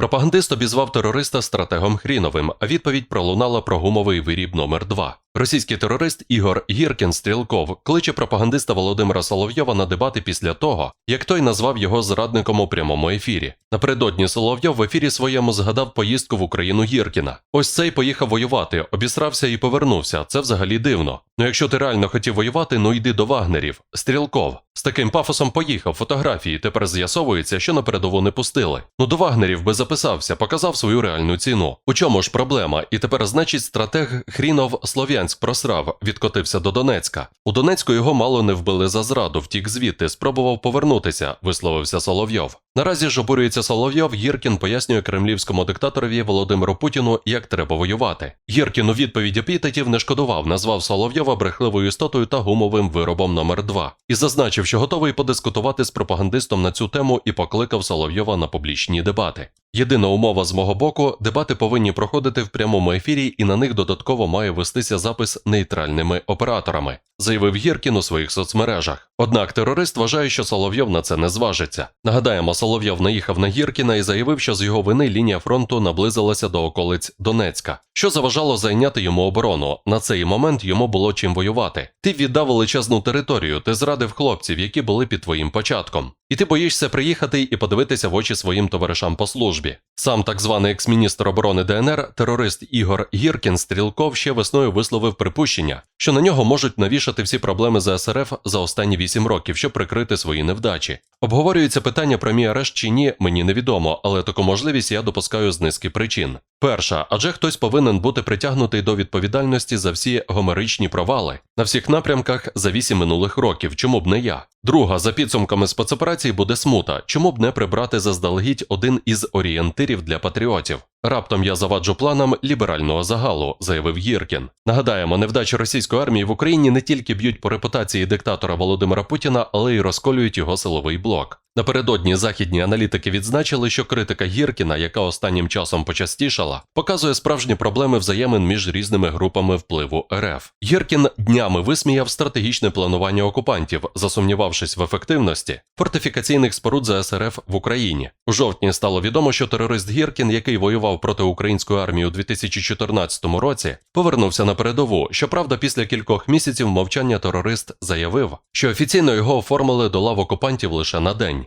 Пропагандист обізвав терориста стратегом Хріновим, а відповідь пролунала про гумовий виріб номер 2 Російський терорист Ігор Гіркін Стрілков кличе пропагандиста Володимира Соловйова на дебати після того, як той назвав його зрадником у прямому ефірі. Напередодні Соловйов в ефірі своєму згадав поїздку в Україну Гіркіна. Ось цей поїхав воювати, обісрався і повернувся. Це взагалі дивно. Ну якщо ти реально хотів воювати, ну йди до вагнерів. Стрілков з таким пафосом поїхав. Фотографії тепер з'ясовується, що на передову не пустили. Ну до вагнерів би записався, показав свою реальну ціну. У чому ж проблема? І тепер, значить, стратег Хрінов Слов'янськ просрав, відкотився до Донецька. У Донецьку його мало не вбили за зраду, втік звідти, спробував повернутися, висловився Соловйов. Наразі ж обурюється Соловйов, Гіркін пояснює кремлівському диктаторові Володимиру Путіну, як треба воювати. Гіркін у відповіді епітетів не шкодував, назвав Соловйова брехливою істотою та гумовим виробом номер 2 і зазначив, що готовий подискутувати з пропагандистом на цю тему і покликав Соловйова на публічні дебати. Єдина умова з мого боку, дебати повинні проходити в прямому ефірі, і на них додатково має вестися запис нейтральними операторами, заявив Гіркін у своїх соцмережах. Однак терорист вважає, що Соловйов на це не зважиться. Нагадаємо, Соловйов наїхав на Гіркіна і заявив, що з його вини лінія фронту наблизилася до околиць Донецька, що заважало зайняти йому оборону. На цей момент йому було чим воювати. Ти віддав величезну територію, ти зрадив хлопців, які були під твоїм початком. І ти боїшся приїхати і подивитися в очі своїм товаришам по службі. Сам так званий екс-міністр оборони ДНР, терорист Ігор Гіркін Стрілков ще весною висловив припущення, що на нього можуть навішати всі проблеми за СРФ за останні 8 років, щоб прикрити свої невдачі. Обговорюється питання про мій арешт чи ні, мені невідомо, але таку можливість я допускаю з низки причин. Перша, адже хтось повинен бути притягнутий до відповідальності за всі гомеричні провали на всіх напрямках за 8 минулих років, чому б не я. Друга, за підсумками спецоперації буде смута, чому б не прибрати заздалегідь один із орієнтирів для патріотів. Раптом я заваджу планам ліберального загалу, заявив Гіркін. Нагадаємо, невдачі російської армії в Україні не тільки б'ють по репутації диктатора Володимира Путіна, але й розколюють його силовий блок. Напередодні західні аналітики відзначили, що критика Гіркіна, яка останнім часом почастішала, показує справжні проблеми взаємин між різними групами впливу РФ. Гіркін днями висміяв стратегічне планування окупантів, засумнівавшись в ефективності фортифікаційних споруд ЗСРФ в Україні. У жовтні стало відомо, що терорист Гіркін, який воював проти української армії у 2014 році, повернувся на передову. Щоправда, після кількох місяців мовчання терорист заявив, що офіційно його оформили до лав окупантів лише на день.